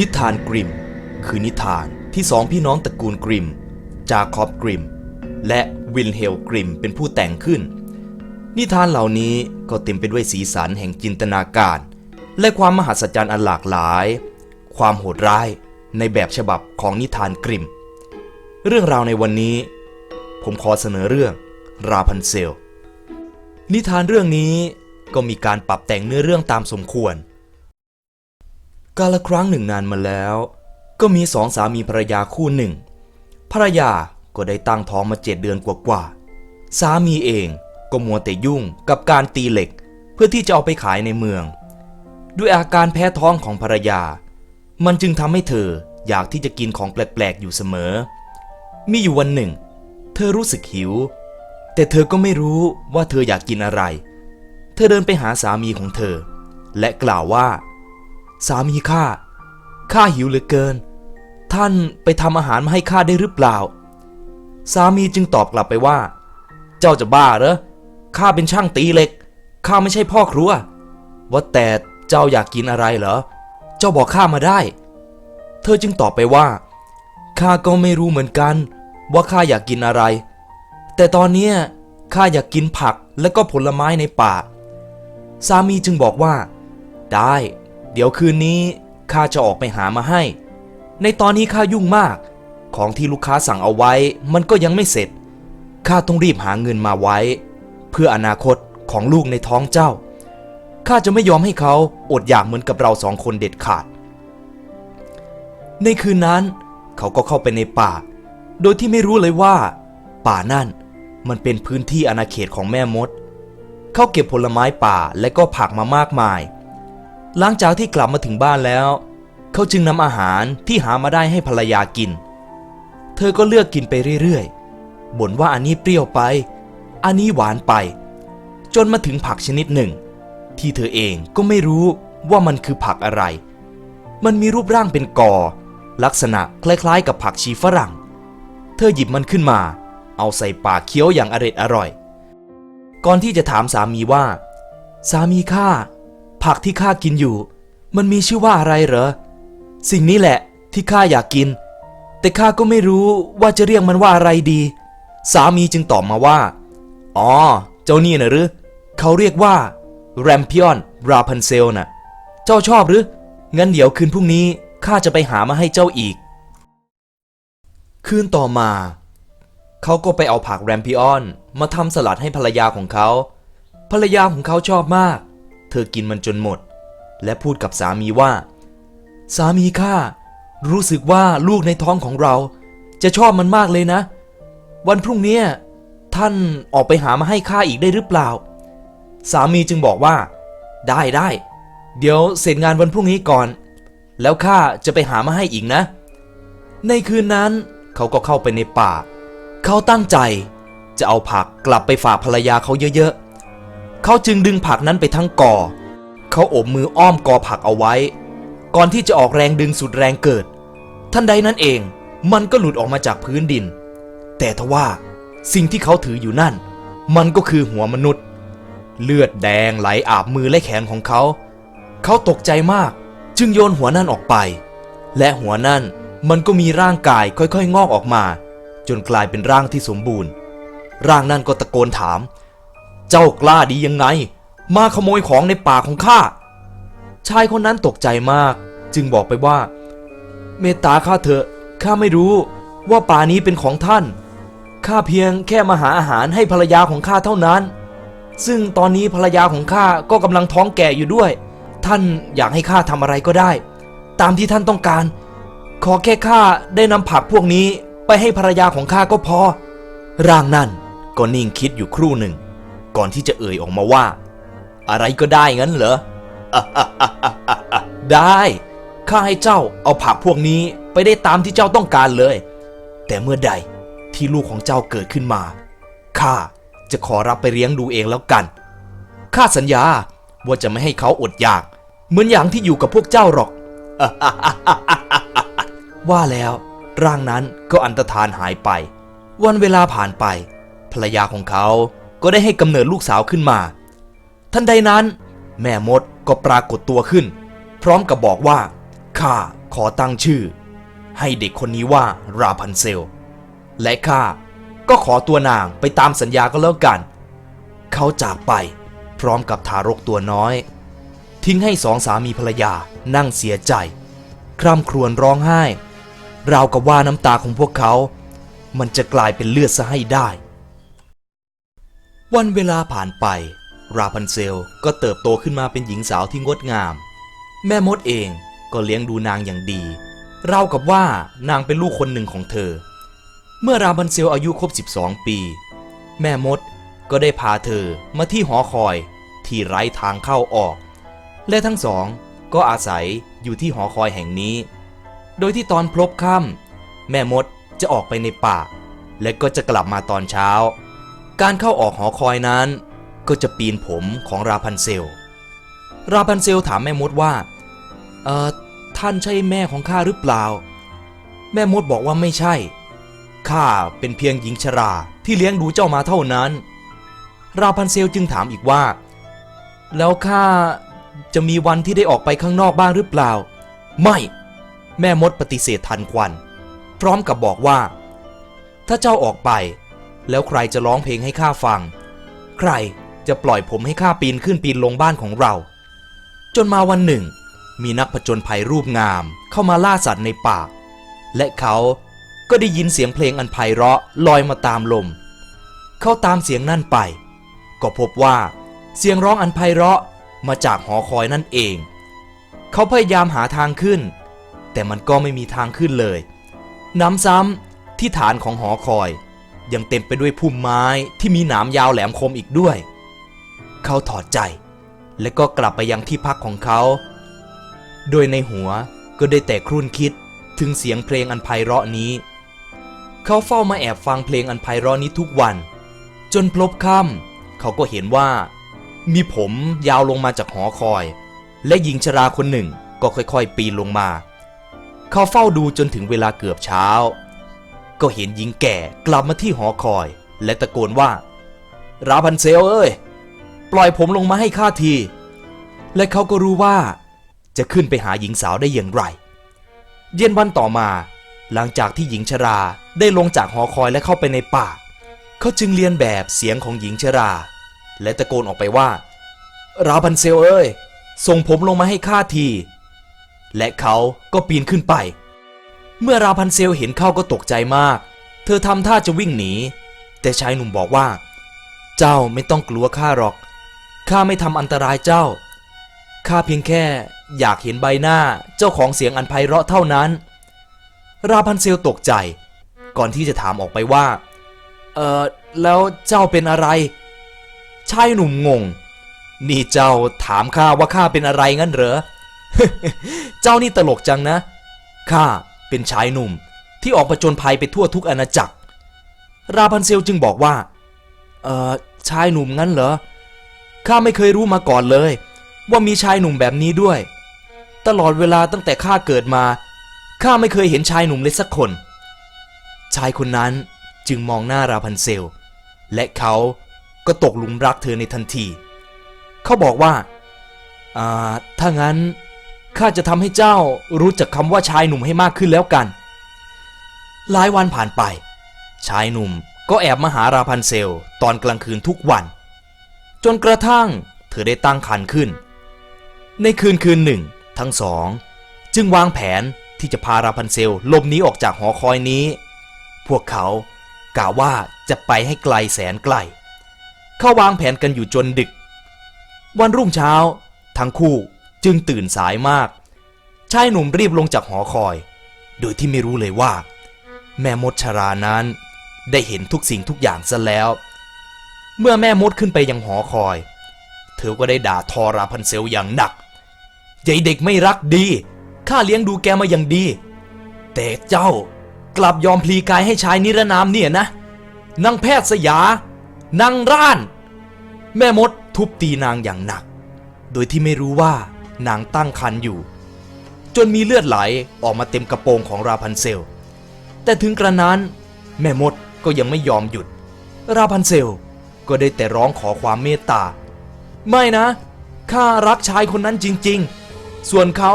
นิทานกริม คือนิทานที่สองพี่น้องตระกูลกริม จาคอบกริม และวิลเฮลกริมเป็นผู้แต่งขึ้น นิทานเหล่านี้ก็เต็มไปด้วยสีสันแห่งจินตนาการ และความมหัศจรรย์อันหลากหลาย ความโหดร้ายในแบบฉบับของนิทานกริม เรื่องราวในวันนี้ ผมขอเสนอเรื่องราพันเซล นิทานเรื่องนี้ก็มีการปรับแต่งเนื้อเรื่องตามสมควร กาลครั้งหนึ่งนานมาแล้ว ก็มีสองสามีภรรยาคู่หนึ่งภรรยาก็ได้ตั้งท้องมาเจ็ดเดือนกว่าๆสามีเองก็มัวแต่ยุ่งกับการตีเหล็ก เพื่อที่จะเอาไปขายในเมือง ด้วยอาการแพ้ท้องของภรรยา มันจึงทำให้เธออยากที่จะกินของแปลกๆอยู่เสมอ มีอยู่วันหนึ่ง เธอรู้สึกหิว แต่เธอก็ไม่รู้ว่าเธออยากกินอะไร เธอเดินไปหาสามีของเธอ และกล่าวว่า สามีข้า ข้าหิวเหลือเกิน ท่านไปทำอาหารมาให้ข้าได้หรือเปล่า สามีจึงตอบกลับไปว่า เจ้าจะบ้าเหรอ ข้าเป็นช่างตีเหล็ก ข้าไม่ใช่พ่อครัว ว่าแต่เจ้าอยากกินอะไรเหรอ เจ้าบอกข้ามาได้ เธอจึงตอบไปว่า ข้าก็ไม่รู้เหมือนกัน ว่าข้าอยากกินอะไร แต่ตอนนี้ข้าอยากกินผักและก็ผลไม้ในป่า สามีจึงบอกว่า ได้ เดี๋ยวคืนนี้ข้าจะออกไปหามาให้ ในตอนนี้ข้ายุ่งมาก ของที่ลูกค้าสั่งเอาไว้ มันก็ยังไม่เสร็จ ข้าต้องรีบหาเงินมาไว้ เพื่ออนาคตของลูกในท้องเจ้า ข้าจะไม่ยอมให้เขาอดอยากเหมือนกับเราสองคนเด็ดขาด ในคืนนั้น เขาก็เข้าไปในป่า โดยที่ไม่รู้เลยว่า ป่านั่นมันเป็นพื้นที่อาณาเขตของแม่มด เขาเก็บผลไม้ป่าและก็ผักมามากมาย หลังจากที่กลับมาถึงบ้านแล้ว เขาจึงนำอาหารที่หามาได้ให้ภรรยากิน เธอก็เลือกกินไปเรื่อยๆบ่นว่าอันนี้เปรี้ยวไป อันนี้หวานไป จนมาถึงผักชนิดหนึ่ง ที่เธอเองก็ไม่รู้ว่ามันคือผักอะไร มันมีรูปร่างเป็นกอ ลักษณะคล้ายๆ กับผักชีฝรั่ง เธอหยิบมันขึ้นมา เอาใส่ปากเคี้ยวอย่างอร็ดอร่อย ก่อนที่จะถามสามีว่า สามีข้า ผักที่ข้ากินอยู่ มันมีชื่อว่าอะไรเหรอ สิ่งนี้แหละที่ข้าอยากกิน แต่ข้าก็ไม่รู้ว่าจะเรียกมันว่าอะไรดี สามีจึงตอบมาว่า อ๋อ เจ้านี่นะหรือ เขาเรียกว่าแรมพิออนราพันเซลน่ะ เจ้าชอบหรือ งั้นเดี๋ยวคืนพรุ่งนี้ข้าจะไปหามาให้เจ้าอีก คืนต่อมา เขาก็ไปเอาผักแรมพิออนมาทำสลัดให้ภรรยาของเขา ภรรยาของเขาชอบมาก ธอกินมันจนหมด และพูดกับสามีว่า สามีข้ารู้สึกว่าลูกในท้องของเรา จะชอบมันมากเลยนะ วันพรุ่งนี้ท่านออกไปหามาให้ข้าอีกได้หรือเปล่า สามีจึงบอกว่า ได้ได้เดี๋ยวเสร็จงานวันพรุ่งนี้ก่อน แล้วข้าจะไปหามาให้อีกนะ ในคืนนั้นเขาก็เข้าไปในป่า เขาตั้งใจจะเอาผักกลับไปฝากภรรยาเขาเยอะๆ เขาจึงดึงผักนั้นไปทั้งกอเขาโอบมืออ้อมกอผักเอาไว้ ก่อนที่จะออกแรงดึงสุดแรงเกิดทันใดนั้นเองมันก็หลุดออกมาจากพื้นดิน แต่ทว่าสิ่งที่เขาถืออยู่นั่น มันก็คือหัวมนุษย์ เลือดแดงไหลอาบมือและแขนของเขา เขาตกใจมากจึงโยนหัวนั่นออกไป และหัวนั่นมันก็มีร่างกายค่อยๆ งอกออกมา จนกลายเป็นร่างที่สมบูรณ์ ร่างนั่นก็ตะโกนถาม เจ้ากล้าดียังไง มาขโมยของในป่าของข้า ชายคนนั้นตกใจมาก จึงบอกไปว่า เมตตาข้าเถอะ ข้าไม่รู้ว่าป่านี้เป็นของท่าน ข้าเพียงแค่มาหาอาหารให้ภรรยาของข้าเท่านั้น ซึ่งตอนนี้ภรรยาของข้าก็กำลังท้องแก่อยู่ด้วย ท่านอยากให้ข้าทำอะไรก็ได้ ตามที่ท่านต้องการ ขอแค่ข้าได้นำผักพวกนี้ไปให้ภรรยาของข้าก็พอ ร่างนั่นก็นิ่งคิดอยู่ครู่หนึ่ง ก่อนที่จะเอ่ยออกมาว่า อะไรก็ได้งั้นเหรอ ได้ ข้าให้เจ้าเอาผักพวกนี้ไปได้ตามที่เจ้าต้องการเลย แต่เมื่อใดที่ลูกของเจ้าเกิดขึ้นมา ข้าจะขอรับไปเลี้ยงดูเองแล้วกัน ข้าสัญญาว่าจะไม่ให้เขาอดอยาก เหมือนอย่างที่อยู่กับพวกเจ้าหรอก ว่าแล้ว ร่างนั้นก็อันตรธานหายไป วันเวลาผ่านไป ภรรยาของเขา ก็ได้ให้กำเนิดลูกสาวขึ้นมา ทันใดนั้น แม่มดก็ปรากฏตัวขึ้น พร้อมกับบอกว่าข้าขอตั้งชื่อ ให้เด็กคนนี้ว่าราพันเซล และข้าก็ขอตัวนางไปตามสัญญาก็แล้วกัน เขาจากไปพร้อมกับทารกตัวน้อย ทิ้งให้สองสามีภรรยานั่งเสียใจ คร่ำครวญร้องไห้ ราวกับว่าน้ำตาของพวกเขา มันจะกลายเป็นเลือดซะให้ได้ วันเวลาผ่านไป ราพันเซลก็เติบโตขึ้นมาเป็นหญิงสาวที่งดงาม แม่มดเองก็เลี้ยงดูนางอย่างดีราวกับว่านางเป็นลูกคนหนึ่งของเธอ เมื่อราพันเซลอายุครบ 12 ปี แม่มดก็ได้พาเธอมาที่หอคอยที่ไร้ทางเข้าออก และทั้งสองก็อาศัยอยู่ที่หอคอยแห่งนี้ โดยที่ตอนพลบค่ำแม่มดจะออกไปในป่า และก็จะกลับมาตอนเช้า การเข้าออกหอคอยนั้น ก็จะปีนผมของราพันเซล ราพันเซลถามแม่มดว่า เอ่อ ท่านใช่แม่ของข้าหรือเปล่า แม่มดบอกว่าไม่ใช่ ข้าเป็นเพียงหญิงชราที่เลี้ยงดูเจ้ามาเท่านั้น ราพันเซลจึงถามอีกว่า แล้วข้าจะมีวันที่ได้ออกไปข้างนอกบ้างหรือเปล่า ไม่ แม่มดปฏิเสธทันควัน พร้อมกับบอกว่า ถ้าเจ้าออกไป แล้วใครจะร้องเพลงให้ข้าฟัง ใครจะปล่อยผมให้ข้าปีนขึ้นปีนลงบ้านของเรา จนมาวันหนึ่ง มีนักผจญภัยรูปงามเข้ามาล่าสัตว์ในป่า และเขาก็ได้ยินเสียงเพลงอันไพเราะลอยมาตามลม เขาตามเสียงนั่นไป ก็พบว่าเสียงร้องอันไพเราะมาจากหอคอยนั่นเอง เขาพยายามหาทางขึ้น แต่มันก็ไม่มีทางขึ้นเลย น้ำซ้ำที่ฐานของหอคอย ยังเต็มไปด้วยพุ่มไม้ที่มีหนามยาวแหลมคมอีกด้วย เขาถอดใจ และก็กลับไปยังที่พักของเขา โดยในหัวก็ได้แต่ครุ่นคิดถึงเสียงเพลงอันไพเราะนี้ เขาเฝ้ามาแอบฟังเพลงอันไพเราะนี้ทุกวัน จนพลบค่ำเขาก็เห็นว่า มีผมยาวลงมาจากหอคอย และหญิงชราคนหนึ่งก็ค่อยๆ ปีนลงมา เขาเฝ้าดูจนถึงเวลาเกือบเช้า ก็เห็นหญิงแก่กลับมาที่หอคอย และตะโกนว่า ราพันเซลเอ้ย ปล่อยผมลงมาให้ข้าที และเขาก็รู้ว่า จะขึ้นไปหาหญิงสาวได้อย่างไร เย็นวันต่อมา หลังจากที่หญิงชราได้ลงจากหอคอยและเข้าไปในป่า เขาจึงเรียนแบบเสียงของหญิงชรา และตะโกนออกไปว่า ราพันเซลเอ้ย ส่งผมลงมาให้ข้าที และเขาก็ปีนขึ้นไป เมื่อราพันเซลเห็นเข้าก็ตกใจมาก เธอทำท่าจะวิ่งหนี แต่ชายหนุ่มบอกว่า เจ้าไม่ต้องกลัวข้าหรอก ข้าไม่ทำอันตรายเจ้า ข้าเพียงแค่อยากเห็นใบหน้าเจ้าของเสียงอันไพเราะเท่านั้น ราพันเซลตกใจ ก่อนที่จะถามออกไปว่า เออแล้วเจ้าเป็นอะไร ชายหนุ่มงง นี่เจ้าถามข้าว่าข้าเป็นอะไรงั้นเหรอ เจ้านี่ตลกจังนะ ข้า เป็นชายหนุ่มที่ออกประจนภัยไปทั่วทุกอาณาจักร ราพันเซลจึงบอกว่า เออชายหนุ่มงั้นเหรอ ข้าไม่เคยรู้มาก่อนเลย ว่ามีชายหนุ่มแบบนี้ด้วย ตลอดเวลาตั้งแต่ข้าเกิดมา ข้าไม่เคยเห็นชายหนุ่มเลยสักคน ชายคนนั้นจึงมองหน้าราพันเซล และเขาก็ตกหลุมรักเธอในทันที เขาบอกว่า อ่า ถ้างั้น ข้าจะทำให้เจ้ารู้จักคำว่าชายหนุ่มให้มากขึ้นแล้วกัน หลายวันผ่านไป ชายหนุ่มก็แอบมาหาราพันเซลตอนกลางคืนทุกวัน จนกระทั่งเธอได้ตั้งครรภ์ขึ้น ในคืนคืนหนึ่ง ทั้งสอง จึงวางแผนที่จะพาราพันเซลลบหนีออกจากหอคอยนี้ พวกเขากล่าวว่าจะไปให้ไกลแสนไกล เขาวางแผนกันอยู่จนดึก วันรุ่งเช้า ทั้งคู่ จึงตื่นสายมาก ชายหนุ่มรีบลงจากหอคอย โดยที่ไม่รู้เลยว่า แม่มดชรานั้น ได้เห็นทุกสิ่งทุกอย่างซะแล้ว เมื่อแม่มดขึ้นไปยังหอคอย เธอก็ได้ด่าทอราพันเซลอย่างหนักใหญ่เด็กไม่รักดี ข้าเลี้ยงดูแกมาอย่างดี แต่เจ้ากลับยอมพลีกายให้ชายนิรนามเนี่ยนะนางแพทย์สยานางร่าน แม่มดทุบตีนางอย่างหนัก โดยที่ไม่รู้ว่า นางตั้งครรภ์อยู่ จนมีเลือดไหลออกมาเต็มกระโปรงของราพันเซล แต่ถึงกระนั้น แม่มดก็ยังไม่ยอมหยุด ราพันเซลก็ได้แต่ร้องขอความเมตตา ไม่นะ ข้ารักชายคนนั้นจริงๆ ส่วนเขา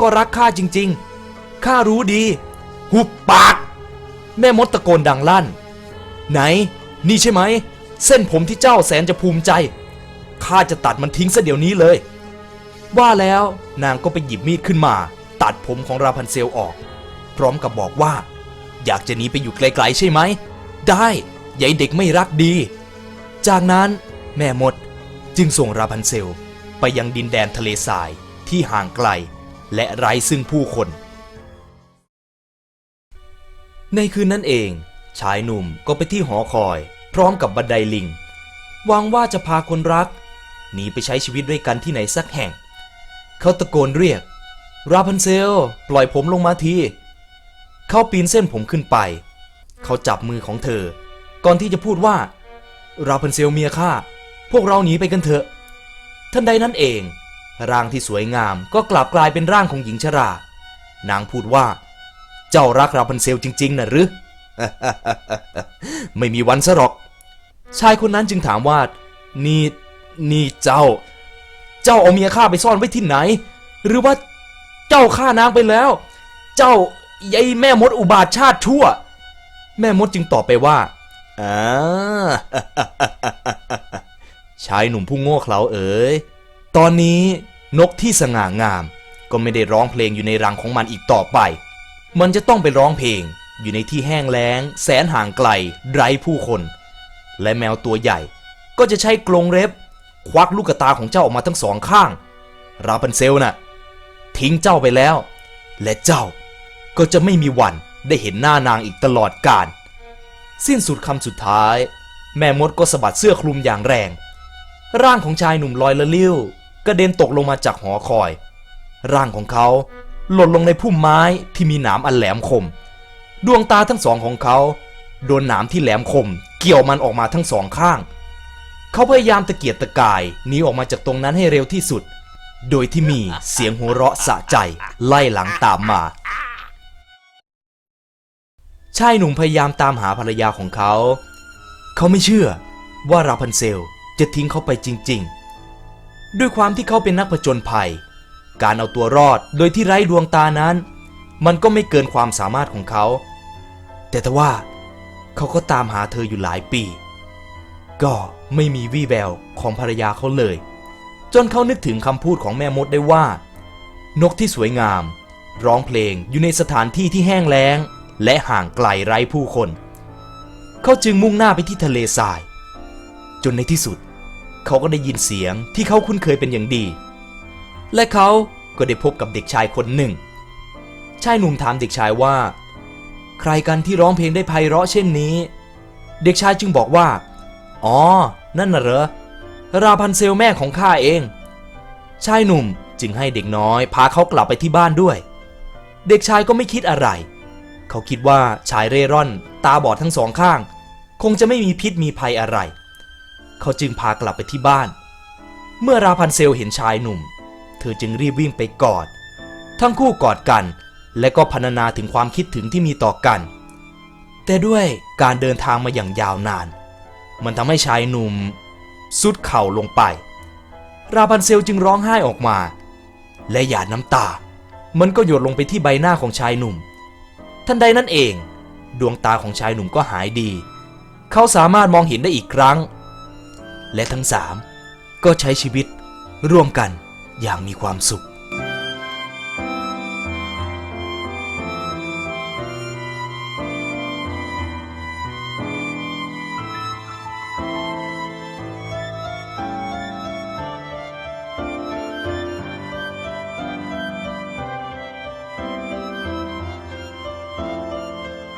ก็รักข้าจริงๆ ข้ารู้ดี หุบปาก แม่มดตะโกนดังลั่น ไหน นี่ใช่ไหม เส้นผมที่เจ้าแสนจะภูมิใจ ข้าจะตัดมันทิ้งซะเดี๋ยวนี้เลย ว่าแล้วนางก็ไปหยิบมีดขึ้นมา ตัดผมของราพันเซลออก พร้อมกับบอกว่า อยากจะหนีไปอยู่ไกลๆใช่ไหม ได้ยายเด็กไม่รักดี จากนั้นแม่มดจึงส่งราพันเซลไปยังดินแดนทะเลทรายที่ห่างไกล และไร้ซึ่งผู้คน ในคืนนั้นเอง ชายหนุ่มก็ไปที่หอคอย พร้อมกับบันไดลิงหวังว่าจะพาคนรักหนีไปใช้ชีวิตด้วยกันที่ไหนสักแห่ง เขาตะโกนเรียก ราพันเซล ปล่อยผมลงมาที เขาปีนเส้นผมขึ้นไป เขาจับมือของเธอ ก่อนที่จะพูดว่า ราพันเซลเมียข้า พวกเราหนีไปกันเถอะทันใดนั้นเอง ร่างที่สวยงามก็กลับกลายเป็นร่างของหญิงชรา นางพูดว่า เจ้ารักราพันเซลจริง ๆนะหรือ ไม่มีวันซะหรอก ชายคนนั้นจึงถามว่า นี่ นี่เจ้า เจ้าเอาเมียข้าไปซ่อนไว้ที่ไหน หรือว่าเจ้าฆ่านางไปแล้ว เจ้ายายแม่มดอุบาทชาติชั่ว แม่มดจึงตอบไปว่าอ่าชายหนุ่มผู้โง่เขลาเอ๋ยตอนนี้นกที่สง่างาม ก็ไม่ได้ร้องเพลงอยู่ในรังของมันอีกต่อไป มันจะต้องไปร้องเพลงอยู่ในที่แห้งแล้ง แสนห่างไกล ไร้ผู้คน และแมวตัวใหญ่ ก็จะใช้กรงเล็บ ควักลูกตาของเจ้าออกมาทั้งสองข้าง ราพันเซลน่ะ ทิ้งเจ้าไปแล้ว และเจ้าก็จะไม่มีวันได้เห็นหน้านางอีกตลอดกาลสิ้นสุดคำสุดท้าย แม่มดก็สะบัดเสื้อคลุมอย่างแรง ร่างของชายหนุ่มลอยละลิ้วกระเด็นตกลงมาจากหอคอย ร่างของเขาหล่นลงในพุ่มไม้ที่มีหนามอันแหลมคม ดวงตาทั้งสองของเขา โดนหนามที่แหลมคม เกี่ยวมันออกมาทั้งสองข้าง เขาพยายามตะเกียกตะกายหนีออกมาจากตรงนั้นให้เร็วที่สุด โดยที่มีเสียงหัวเราะสะใจ ไล่หลังตามมา ชายหนุ่มพยายามตามหาภรรยาของเขา เขาไม่เชื่อว่าราพันเซลจะทิ้งเขาไปจริง ๆ ด้วยความที่เขาเป็นนักผจญภัย การเอาตัวรอดโดยที่ไร้ดวงตานั้น มันก็ไม่เกินความสามารถของเขา แต่ทว่าเขาก็ตามหาเธออยู่หลายปี ก็ ไม่มีวี่แววของภรรยาเขาเลย จนเขานึกถึงคำพูดของแม่มดได้ว่า นกที่สวยงาม ร้องเพลงอยู่ในสถานที่ที่แห้งแล้ง และห่างไกลไร้ผู้คน เขาจึงมุ่งหน้าไปที่ทะเลทราย จนในที่สุด เขาก็ได้ยินเสียงที่เขาคุ้นเคยเป็นอย่างดี และเขาก็ได้พบกับเด็กชายคนหนึ่ง ชายหนุ่มถามเด็กชายว่า ใครกันที่ร้องเพลงได้ไพเราะเช่นนี้ เด็กชายจึงบอกว่า อ๋อ นั่นน่ะเหรอ ราพันเซลแม่ของข้าเอง ชายหนุ่มจึงให้เด็กน้อยพาเขากลับไปที่บ้านด้วย เด็กชายก็ไม่คิดอะไร เขาคิดว่าชายเร่ร่อน ตาบอดทั้งสองข้าง คงจะไม่มีพิษมีภัยอะไร เขาจึงพากลับไปที่บ้าน เมื่อราพันเซลเห็นชายหนุ่ม เธอจึงรีบวิ่งไปกอด ทั้งคู่กอดกัน และก็พรรณนาถึงความคิดถึงที่มีต่อกัน แต่ด้วยการเดินทางมาอย่างยาวนาน มันทำให้ชายหนุ่มสุดเข่าลงไป ราพันเซลจึงร้องไห้ออกมา และหยาดน้ำตา มันก็หยดลงไปที่ใบหน้าของชายหนุ่ม ทันใดนั้นเอง ดวงตาของชายหนุ่มก็หายดี เขาสามารถมองเห็นได้อีกครั้ง และทั้งสามก็ใช้ชีวิตร่วมกันอย่างมีความสุข